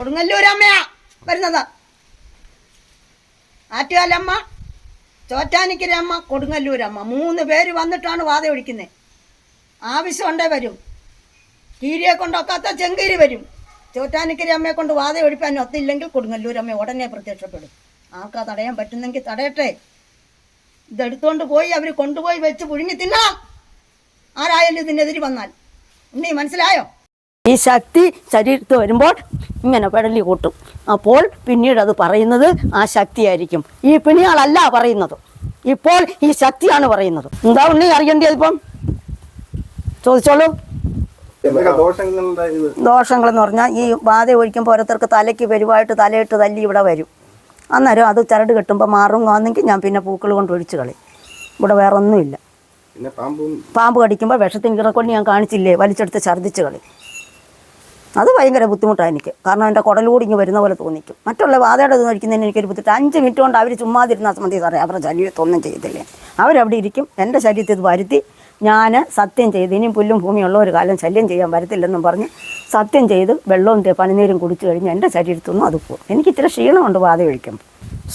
കൊടുങ്ങല്ലൂരമ്മയാ വരുന്നത്. ആറ്റുകാലമ്മ ചോറ്റാനിക്കരമ്മ കൊടുങ്ങല്ലൂരമ്മ മൂന്ന് പേര് വന്നിട്ടാണ് വാത ഒഴിക്കുന്നത് ആവശ്യമുണ്ടേ വരും. കീരിയെ കൊണ്ടൊക്കാത്ത ചെങ്കീരി വരും. ചോറ്റാനിക്കരി അമ്മയെ കൊണ്ട് വാത ഒഴിപ്പാൻ ഒത്തില്ലെങ്കിൽ കൊടുങ്ങല്ലൂരമ്മ ഉടനെ പ്രത്യക്ഷപ്പെടും. ആർക്കാ തടയാൻ പറ്റുന്നെങ്കിൽ തടയട്ടെ. ഇതെടുത്തോണ്ട് പോയി അവർ കൊണ്ടുപോയി വെച്ച് പുഴുങ്ങി തിന്നാം ആരായാലും ഇതിനെതിരി വന്നാൽ. ഉണ്ണി മനസ്സിലായോ? ഈ ശക്തി ശരീരത്ത് വരുമ്പോൾ ഇങ്ങനെ പെടലി കൂട്ടും. അപ്പോൾ പിന്നീട് അത് പറയുന്നത് ആ ശക്തിയായിരിക്കും. ഈ പിണിയാളല്ല പറയുന്നത്. ഇപ്പോൾ ഈ ശക്തിയാണ് പറയുന്നത്. എന്താ ഉണ്ണി അറിയേണ്ടത് ഇപ്പം ചോദിച്ചോളൂ. ദോഷങ്ങൾ എന്ന് പറഞ്ഞാൽ ഈ ബാധ ഒഴിക്കുമ്പോൾ ഓരോരുത്തർക്ക് തലയ്ക്ക് വരുവായിട്ട് തലയിട്ട് തല്ലി ഇവിടെ വരും. അന്നേരം അത് ചരട് കെട്ടുമ്പോൾ മാറും വന്നെങ്കിൽ ഞാൻ പിന്നെ പൂക്കൾ കൊണ്ട് ഒഴിച്ച് കളി ഇവിടെ വേറെ ഒന്നുമില്ല പാമ്പും കടിക്കുമ്പോൾ വിഷത്തിന് കൊണ്ട് ഞാൻ കാണിച്ചില്ലേ? വലിച്ചെടുത്ത് ഛർദ്ദിച്ച് കളി അത് ഭയങ്കര ബുദ്ധിമുട്ടാണ് എനിക്ക്. കാരണം എന്റെ കുടലൂടി ഇങ്ങ് വരുന്ന പോലെ തോന്നിക്കും. മറ്റുള്ള വാതയുടെ ഇത് കഴിക്കുന്നതിന് എനിക്കൊരു ബുദ്ധിമുട്ട്. അഞ്ച് മിനിറ്റ് കൊണ്ട് അവർ ചുമ്മാതിരുന്നാൽ മതി സാറേ. അവരുടെ ശരീരത്തൊന്നും ചെയ്തില്ലേ അവരവിടെ ഇരിക്കും. എന്റെ ശരീരത്തിൽ ഇത് വരുത്തി. ഞാൻ സത്യം ചെയ്ത് ഇനിയും പുല്ലും ഭൂമിയും ഉള്ള ഒരു കാലം ശല്യം ചെയ്യാൻ വരത്തില്ലെന്നും പറഞ്ഞ് സത്യം ചെയ്ത് വെള്ളവും പനിനീരും കുടിച്ചു കഴിഞ്ഞ് എന്റെ ശരീരത്തൊന്നും അത് പോകും. എനിക്ക് ഇത്തിരി ക്ഷീണമുണ്ട് വാത കഴിക്കുമ്പോൾ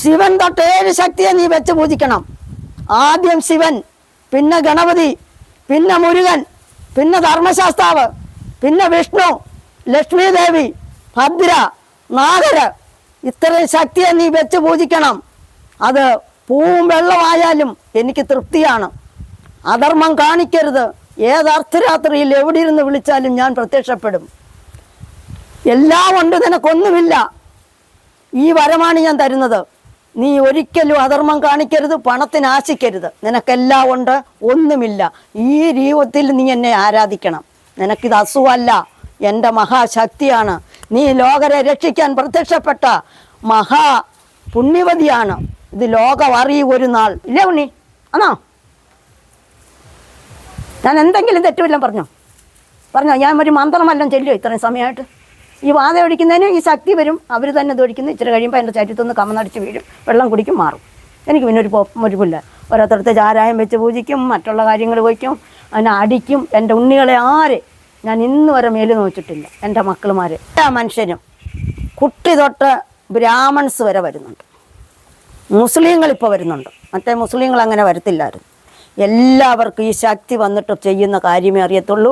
ശിവൻ തൊട്ട് ശക്തിയെ നീ വെച്ച് പൂജിക്കണം. ആദ്യം ശിവൻ പിന്നെ ഗണപതി പിന്നെ മുരുകൻ പിന്നെ ധർമ്മശാസ്താവ് പിന്നെ വിഷ്ണു ലക്ഷ്മി ദേവി ഭദ്ര നാഗര് ഇത്രയും ശക്തിയെ നീ വെച്ച് പൂജിക്കണം. അത് പൂവും വെള്ളമായാലും എനിക്ക് തൃപ്തിയാണ്. അധർമ്മം കാണിക്കരുത്. ഏത് അർദ്ധരാത്രിയിൽ എവിടെ ഇരുന്ന് വിളിച്ചാലും ഞാൻ പ്രത്യക്ഷപ്പെടും. എല്ലാം ഉണ്ട് നിനക്കൊന്നുമില്ല. ഈ വരമാണ് ഞാൻ തരുന്നത്. നീ ഒരിക്കലും അധർമ്മം കാണിക്കരുത് പണത്തിന് ആശിക്കരുത്. നിനക്കെല്ലാം ഉണ്ട് ഒന്നുമില്ല. ഈ രൂപത്തിൽ നീ എന്നെ ആരാധിക്കണം. നിനക്കിത് അസുഖമല്ല. എന്റെ മഹാശക്തിയാണ്. നീ ലോകരെ രക്ഷിക്കാൻ പ്രത്യക്ഷപ്പെട്ട മഹാ പുണ്യവതിയാണ്. ഇത് ലോകം അറിയും ഒരു നാൾ. ഇല്ലേ ഉണ്ണി? ആണോ? ഞാൻ എന്തെങ്കിലും തെറ്റുമില്ല പറഞ്ഞോ? പറഞ്ഞോ? ഞാൻ ഒരു മന്ത്രമെല്ലാം ചെല്ലുമോ ഇത്രയും സമയമായിട്ട്? ഈ വാദം ഒഴിക്കുന്നതിന് ഈ ശക്തി വരും. അവർ തന്നെ ഒഴിക്കുന്നു. ഇച്ചിരി കഴിയുമ്പോൾ എന്റെ ചരിത്തൊന്ന് കമന്നടിച്ച് വീഴും. വെള്ളം കുടിക്കും മാറും. എനിക്ക് പിന്നെ ഒരു പുല്ല. ഓരോരുത്തരത്തെ ചാരായം വെച്ച് പൂജിക്കും മറ്റുള്ള കാര്യങ്ങൾ വയ്ക്കും അതിനെ അടിക്കും. എന്റെ ഉണ്ണികളെ ആരെ ഞാൻ ഇന്ന് വരെ മേൽ നോച്ചിട്ടില്ല എന്റെ മക്കളുമാർ എല്ലാ മനുഷ്യനും കുട്ടി തൊട്ട് ബ്രാഹ്മൺസ് വരെ വരുന്നുണ്ട്. മുസ്ലിങ്ങൾ ഇപ്പോൾ വരുന്നുണ്ട്. മറ്റേ മുസ്ലിങ്ങൾ അങ്ങനെ വരത്തില്ലായിരുന്നു. എല്ലാവർക്കും ഈ ശക്തി വന്നിട്ട് ചെയ്യുന്ന കാര്യമേ അറിയത്തുള്ളൂ.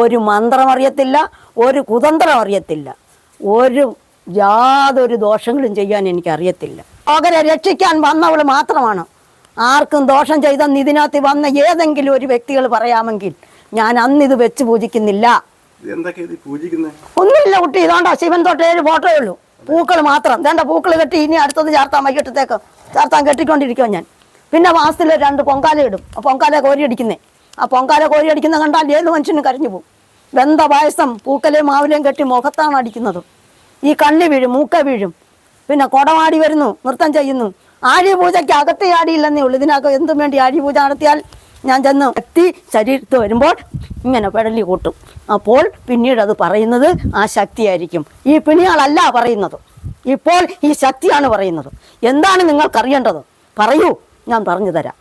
ഒരു മന്ത്രം അറിയത്തില്ല ഒരു കുതന്ത്രം അറിയത്തില്ല. ഒരു യാതൊരു ദോഷങ്ങളും ചെയ്യാൻ എനിക്ക് അറിയത്തില്ല. അവരെ രക്ഷിക്കാൻ വന്നവൾ മാത്രമാണ്. ആർക്കും ദോഷം ചെയ്തെന്ന് ഇതിനകത്ത് വന്ന ഏതെങ്കിലും ഒരു വ്യക്തികൾ പറയാമെങ്കിൽ ഞാൻ അന്ന് ഇത് വെച്ച് പൂജിക്കുന്നില്ല. ഒന്നുമില്ല കുട്ടി ഇതാണ്ടാ ശിവൻ തൊട്ട് ഏഴ് ഫോട്ടോയേ ഉള്ളൂ. പൂക്കൾ മാത്രം. വേണ്ട പൂക്കൾ കെട്ടി ഇനി അടുത്തത് ചേർത്താൻ വൈകിട്ടത്തേക്ക് ചേർത്താൻ കെട്ടിക്കൊണ്ടിരിക്കുമോ ഞാൻ. പിന്നെ മാസത്തിൽ രണ്ട് പൊങ്കാല ഇടും. ആ പൊങ്കാല കോരി അടിക്കുന്നേ. ആ പൊങ്കാല കോരി അടിക്കുന്ന കണ്ടാൽ ഏത് മനുഷ്യനും കരഞ്ഞു പോകും. വെന്ത പായസം പൂക്കലേയും മാവിലേയും കെട്ടി മുഖത്താണ് അടിക്കുന്നത്. ഈ കണ്ണി വീഴും മൂക്ക വീഴും. പിന്നെ കുടമാടി വരുന്നു നൃത്തം ചെയ്യുന്നു. ആര്യ പൂജയ്ക്ക് അകത്തെ ആടിയില്ലെന്നേ ഉള്ളൂ. ഇതിനകം എന്തും വേണ്ടി ആര്യ പൂജ നടത്തിയാൽ ഞാൻ ചെന്ന് എത്തി ശരീരത്ത് വരുമ്പോൾ ഇങ്ങനെ പെടലി കൂട്ടും. അപ്പോൾ പിന്നീട് അത് പറയുന്നത് ആ ശക്തിയായിരിക്കും. ഈ പിണിയാളല്ല പറയുന്നത്. ഇപ്പോൾ ഈ ശക്തിയാണ് പറയുന്നത്. എന്താണ് നിങ്ങൾക്കറിയേണ്ടത്? പറയൂ ഞാൻ പറഞ്ഞു തരാം.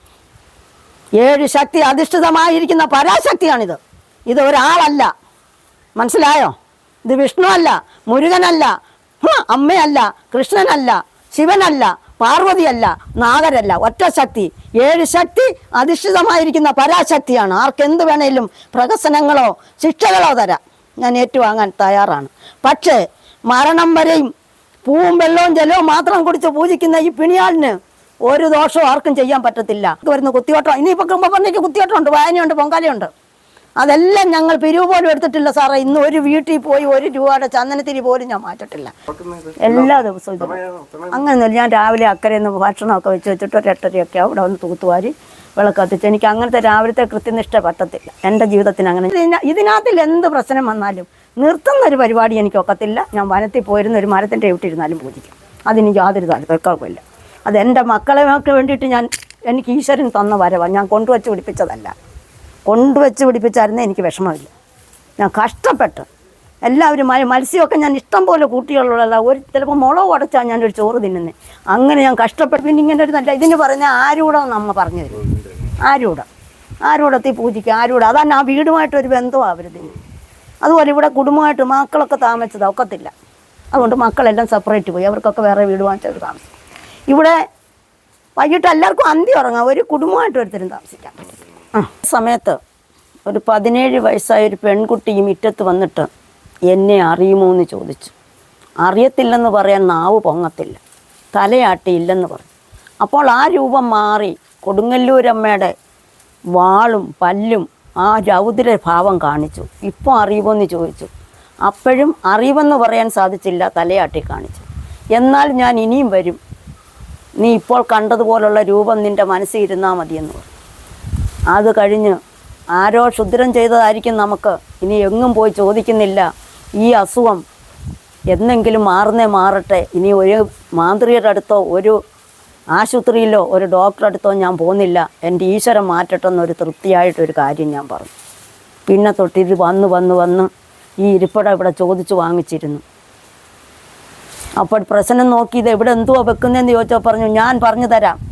ഏഴ് ശക്തി അധിഷ്ഠിതമായിരിക്കുന്ന പരാശക്തിയാണിത്. ഇത് ഒരാളല്ല. മനസ്സിലായോ? ഇത് വിഷ്ണു അല്ല മുരുകനല്ല അമ്മയല്ല കൃഷ്ണനല്ല ശിവനല്ല പാർവതിയല്ല നാഗരല്ല ഒറ്റ ശക്തി. ഏഴ് ശക്തി അധിഷ്ഠിതമായിരിക്കുന്ന പരാശക്തിയാണ്. ആർക്കെന്ത് വേണേലും പ്രഹസനങ്ങളോ ശിക്ഷകളോ തരാം. ഞാൻ ഏറ്റുവാങ്ങാൻ തയ്യാറാണ്. പക്ഷേ മരണം വരെയും പൂവും വെള്ളവും ജലവും മാത്രം കുടിച്ച് പൂജിക്കുന്ന ഈ പിണിയാളിന് ഒരു ദോഷവും ആർക്കും ചെയ്യാൻ പറ്റത്തില്ല. വരുന്ന കുത്തിയോട്ടം ഇനിയിപ്പോൾ കുമ്പപ്പന്നിക്ക് കുത്തിയോട്ടമുണ്ട് വായനയുണ്ട് പൊങ്കാലയുണ്ട്. അതെല്ലാം ഞങ്ങൾ പിരിവ് പോലും എടുത്തിട്ടില്ല സാറേ. ഇന്ന് ഒരു വീട്ടിൽ പോയി ഒരു രൂപയുടെ ചന്ദനത്തിരി പോലും ഞാൻ മാറ്റിട്ടില്ല. എല്ലാ ദിവസവും ഇത്. സമയം അങ്ങനെയൊന്നുമില്ല. ഞാൻ രാവിലെ അക്കരെ നിന്ന് ഭക്ഷണമൊക്കെ വെച്ച് വെച്ചിട്ട് ഒരു എട്ടരയൊക്കെ അവിടെ വന്ന് തൂത്തുവാരി വിളക്കത്തിച്ച് എനിക്ക് അങ്ങനത്തെ രാവിലത്തെ കൃത്യനിഷ്ഠ പറ്റത്തില്ല. എന്റെ ജീവിതത്തിന് അങ്ങനെ. ഇതിന- ഇതിനകത്തിൽ എന്ത് പ്രശ്നം വന്നാലും നിർത്തുന്ന ഒരു പരിപാടി എനിക്ക് ഒക്കത്തില്ല ഞാൻ വനത്തിൽ പോയിരുന്ന ഒരു മരത്തിന്റെ വിട്ടിരുന്നാലും പൂജിക്കും. അതിന് യാതൊരു താല്പര്യക്കുഴപ്പമില്ല അത് എന്റെ മക്കളെയൊക്കെ വേണ്ടിയിട്ട് ഞാൻ എനിക്ക് ഈശ്വരൻ തന്ന വരവാണ് ഞാൻ കൊണ്ടുവച്ച് പിടിപ്പിച്ചതല്ല. കൊണ്ടുവച്ച് പിടിപ്പിച്ചായിരുന്നേ എനിക്ക് വിഷമമില്ല. ഞാൻ കഷ്ടപ്പെട്ട്. എല്ലാവരും മത്സ്യമൊക്കെ ഞാൻ ഇഷ്ടം പോലെ കൂട്ടികളുള്ള ഒരു ചിലപ്പോൾ മുളക് ഉടച്ചാൽ ഞാനൊരു ചോറ് തിന്നുന്നത് അങ്ങനെ ഞാൻ കഷ്ടപ്പെട്ട്. പിന്നെ ഇങ്ങനെ ഒരു നല്ല ഇതിന് പറഞ്ഞ ആരൂടെ നമ്മ പറഞ്ഞു തരും. ആരൂടെ? ആരൂടത്തിൽ പൂജിക്കുക ആരൂടെ? അതാണ് ആ വീടുമായിട്ടൊരു ബന്ധമാണ് അവരിതിന് അതുപോലെ ഇവിടെ കുടുംബമായിട്ട് മക്കളൊക്കെ താമസിച്ചത്. ഒക്കത്തില്ല. അതുകൊണ്ട് മക്കളെല്ലാം സെപ്പറേറ്റ് പോയി. അവർക്കൊക്കെ വേറെ വീട് വാങ്ങിച്ചവർ താമസിക്കും. ഇവിടെ വൈകിട്ട് എല്ലാവർക്കും അന്തി ഉറങ്ങാം. ഒരു കുടുംബമായിട്ട് ഒരുത്തരും ആ സമയത്ത് ഒരു പതിനേഴ് വയസ്സായ ഒരു പെൺകുട്ടി ഈ വന്നിട്ട് എന്നെ അറിയുമോ എന്ന് ചോദിച്ചു. അറിയത്തില്ലെന്ന് പറയാൻ നാവ് പൊങ്ങത്തില്ല. തലയാട്ടിയില്ലെന്ന് പറഞ്ഞു. അപ്പോൾ ആ രൂപം മാറി കൊടുങ്ങല്ലൂരമ്മയുടെ വാളും പല്ലും ആ രൗദ്ര ഭാവം കാണിച്ചു. ഇപ്പോൾ അറിയുമോ എന്ന് ചോദിച്ചു. അപ്പോഴും അറിവെന്ന് പറയാൻ സാധിച്ചില്ല തലയാട്ടി കാണിച്ചു. എന്നാൽ ഞാൻ ഇനിയും വരും. നീ ഇപ്പോൾ കണ്ടതുപോലുള്ള രൂപം നിന്റെ മനസ്സിൽ ഇരുന്നാൽ മതിയെന്ന് പറഞ്ഞു. അത് കഴിഞ്ഞ് ആരോ ക്ഷുദ്രം ചെയ്തതായിരിക്കും നമുക്ക്. ഇനി എങ്ങും പോയി ചോദിക്കുന്നില്ല. ഈ അസുഖം എന്നെങ്കിലും മാറുന്നേ മാറട്ടെ. ഇനി ഒരു മാന്ത്രികരുടെ അടുത്തോ ഒരു ആശുപത്രിയിലോ ഒരു ഡോക്ടറെ അടുത്തോ ഞാൻ പോകുന്നില്ല. എന്റെ ഈശ്വരം മാറ്റട്ടെ എന്നൊരു തൃപ്തിയായിട്ടൊരു കാര്യം ഞാൻ പറഞ്ഞു. പിന്നെ തൊട്ട് ഇത് വന്ന് വന്ന് വന്ന് ഈ ഇരിപ്പട ഇവിടെ ചോദിച്ചു വാങ്ങിച്ചിരുന്നു. അപ്പോൾ പ്രശ്നം നോക്കി ഇത് എവിടെ എന്തുവാ വെക്കുന്നതെന്ന് ചോദിച്ചോ പറഞ്ഞു ഞാൻ പറഞ്ഞു തരാം.